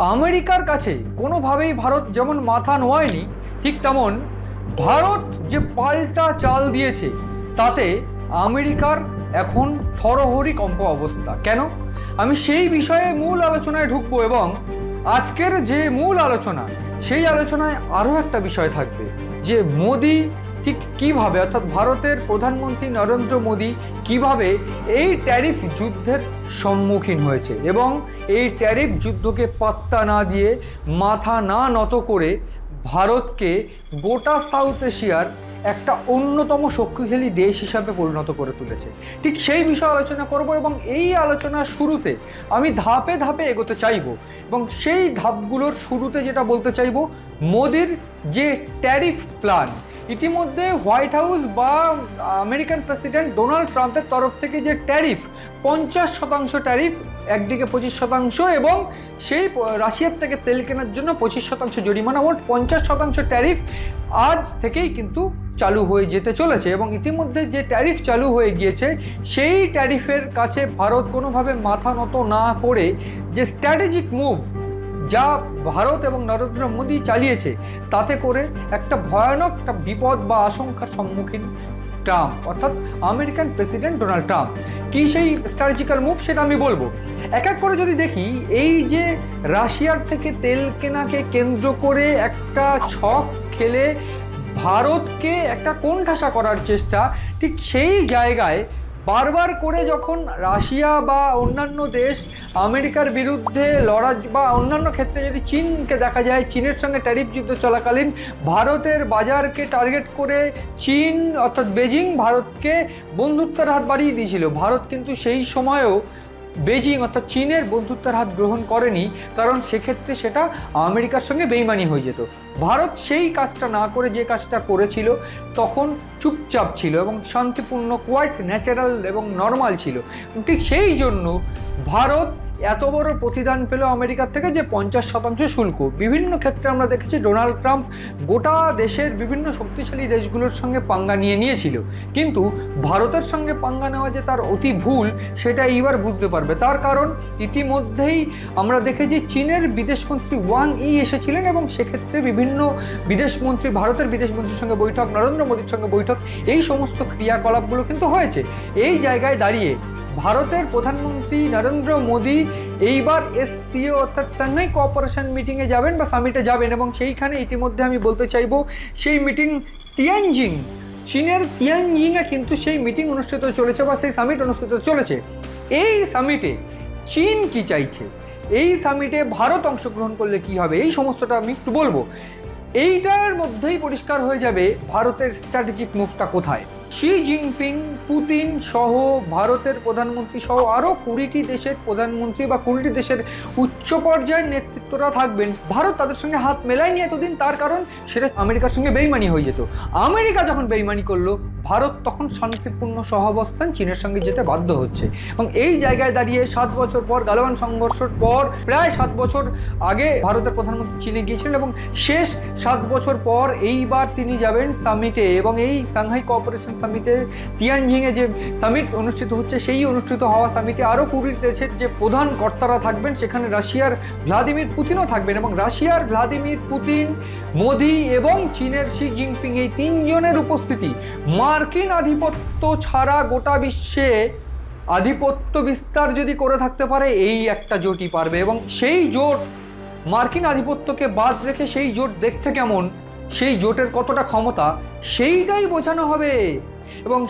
আমেরিকার কাছে কোনোভাবেই ভারত যেমন মাথা নোয়ায়নি, ঠিক তেমন ভারত যে পাল্টা চাল দিয়েছে, তাতে আমেরিকার এখন থরহরি কম্প অবস্থা। কেন? আমি সেই বিষয়ে মূল আলোচনায় ঢুকবো এবং আজকের যে মূল আলোচনা, সেই আলোচনায় আরও একটা বিষয় থাকবে, যে মোদি ঠিক কীভাবে, অর্থাৎ ভারতের প্রধানমন্ত্রী নরেন্দ্র মোদী কীভাবে এই ট্যারিফ যুদ্ধের সম্মুখীন হয়েছে এবং এই ট্যারিফ যুদ্ধকে পাত্তা না দিয়ে মাথা না নত করে ভারতকে গোটা সাউথ এশিয়ার একটা অন্যতম শক্তিশালী দেশ হিসাবে পরিণত করে তুলেছে। ঠিক সেই বিষয়ে আলোচনা করব এবং এই আলোচনার শুরুতে আমি ধাপে ধাপে এগোতে চাইব এবং সেই ধাপগুলোর শুরুতে যেটা বলতে চাইব, মোদির যে ট্যারিফ প্ল্যান ইতিমধ্যে হোয়াইট হাউস বা আমেরিকান প্রেসিডেন্ট ডোনাল্ড ট্রাম্পের তরফ থেকে যে ট্যারিফ, পঞ্চাশ শতাংশ ট্যারিফ, একদিকে পঁচিশ শতাংশ এবং সেই রাশিয়ার থেকে তেল কেনার জন্য পঁচিশ শতাংশ জরিমানা মোট পঞ্চাশ শতাংশ ট্যারিফ আজ থেকেই কিন্তু চালু হয়ে যেতে চলেছে এবং ইতিমধ্যে যে ট্যারিফ চালু হয়ে গিয়েছে, সেই ট্যারিফের কাছে ভারত কোনোভাবে মাথা নত না করে যে স্ট্র্যাটেজিক মুভ যা ভারত এবং নরেন্দ্র মোদী চালিয়েছে, তাতে করে একটা ভয়ানক একটা বিপদ বা আশঙ্কার সম্মুখীন ট্রাম্প, অর্থাৎ আমেরিকান প্রেসিডেন্ট ডোনাল্ড ট্রাম্প। কি সেই স্ট্র্যাটেজিক্যাল মুভ সেটা আমি বলব? এক এক করে যদি দেখি, এই যে রাশিয়ার থেকে তেল কেনাকে কেন্দ্র করে একটা ছক খেলে ভারতকে একটা কোণঠাসা করার চেষ্টা, ঠিক সেই জায়গায় বারবার করে যখন রাশিয়া বা অন্যান্য দেশ আমেরিকার বিরুদ্ধে লড়া বা অন্যান্য ক্ষেত্রে যদি চীনকে দেখা যায়, চীনের সঙ্গে ট্যারিফ যুদ্ধ চলাকালীন ভারতের বাজারকে টার্গেট করে চীন অর্থাৎ বেজিং ভারতকে বন্ধুত্বের হাত বাড়িয়ে দিয়েছিল। ভারত কিন্তু সেই সময়েও বেজিং অর্থাৎ চীনের বন্ধুত্বের হাত গ্রহণ করেনি, কারণ সেক্ষেত্রে সেটা আমেরিকার সঙ্গে বেইমানি হয়ে যেত। ভারত সেই কাজটা না করে যে কাজটা করেছিল, তখন চুপচাপ ছিল এবং শান্তিপূর্ণ কোয়াইট ন্যাচারাল এবং নর্মাল ছিল। ঠিক সেই জন্য ভারত এত বড় প্রতিদান পেল আমেরিকার থেকে যে পঞ্চাশ শতাংশ শুল্ক। বিভিন্ন ক্ষেত্রে আমরা দেখেছি ডোনাল্ড ট্রাম্প গোটা দেশের বিভিন্ন শক্তিশালী দেশগুলোর সঙ্গে পাঙ্গা নিয়ে নিয়েছিল। কিন্তু ভারতের সঙ্গে পাঙ্গা নেওয়া যে তার অতি ভুল, সেটা এইবার বুঝতে পারবে। তার কারণ, ইতিমধ্যেই আমরা দেখেছি চীনের বিদেশমন্ত্রী ওয়াং ই এসেছিলেন এবং সেক্ষেত্রে বিভিন্ন বিদেশমন্ত্রী, ভারতের বিদেশমন্ত্রীর সঙ্গে বৈঠক, নরেন্দ্র মোদীর সঙ্গে বৈঠক, এই সমস্ত ক্রিয়াকলাপগুলো কিন্তু হয়েছে। এই জায়গায় দাঁড়িয়ে ভারতের প্রধানমন্ত্রী নরেন্দ্র মোদী এইবার এসসিও অর্থাৎ সাংহাই কোঅপারেশন মিটিংয়ে যাবেন বা সামিটে যাবেন এবং সেইখানে ইতিমধ্যে আমি বলতে চাইব, সেই মিটিং তিয়ানজিং চীনের তিয়ানজিংয়ে কিন্তু সেই মিটিং অনুষ্ঠিত চলেছে বা সেই সামিট অনুষ্ঠিত চলেছে। এই সামিটে চীন কি চাইছে? এই সামিটে ভারত অংশগ্রহণ করলে কি হবে? এই সমস্তটা আমি একটু বলব। এইটার মধ্যেই পরিষ্কার হয়ে যাবে ভারতের স্ট্র্যাটেজিক মুভটা কোথায়? শি জিনপিং পুতিন সহ ভারতের প্রধানমন্ত্রী সহ আরও কুড়িটি দেশের প্রধানমন্ত্রী বা কুড়িটি দেশের উচ্চ পর্যায়ের নেতৃত্বরা থাকবেন। ভারত তাদের সঙ্গে হাত মেলায়নি এতদিন, তার কারণ সেটা আমেরিকার সঙ্গে বেইমানি হয়ে যেত। আমেরিকা যখন বেইমানি করল ভারত তখন শান্তিপূর্ণ সহাবস্থান চীনের সঙ্গে যেতে বাধ্য হচ্ছে। এবং এই জায়গায় দাঁড়িয়ে সাত বছর পর গালওয়ান সংঘর্ষের পর প্রায় সাত বছর আগে ভারতের প্রধানমন্ত্রী চীনে গিয়েছিলেন এবং শেষ সাত বছর পর এইবার তিনি যাবেন সামিটে এবং এই সাংহাই কোঅপারেশন সামিটে তিয়ানজিংয়ে যে সামিট অনুষ্ঠিত হচ্ছে, সেই অনুষ্ঠিত হওয়া সামিটে আরও কুড়ি দেশের যে প্রধান কর্তারা থাকবেন, সেখানে রাশিয়ার ভ্লাদিমির পুতিনও থাকবেন এবং রাশিয়ার ভ্লাদিমির পুতিন, মোদি এবং চীনের শি জিনপিং এই তিনজনের উপস্থিতি মার্কিন আধিপত্য ছাড়া গোটা বিশ্বে আধিপত্য বিস্তার যদি করে থাকতে পারে, এই একটা জোটই পারবে। এবং সেই জোট, মার্কিন আধিপত্যকে বাদ রেখে সেই জোট দেখতে কেমন, সেই জোটের কতটা ক্ষমতা, সেইটাই বোঝানো হবে। এবং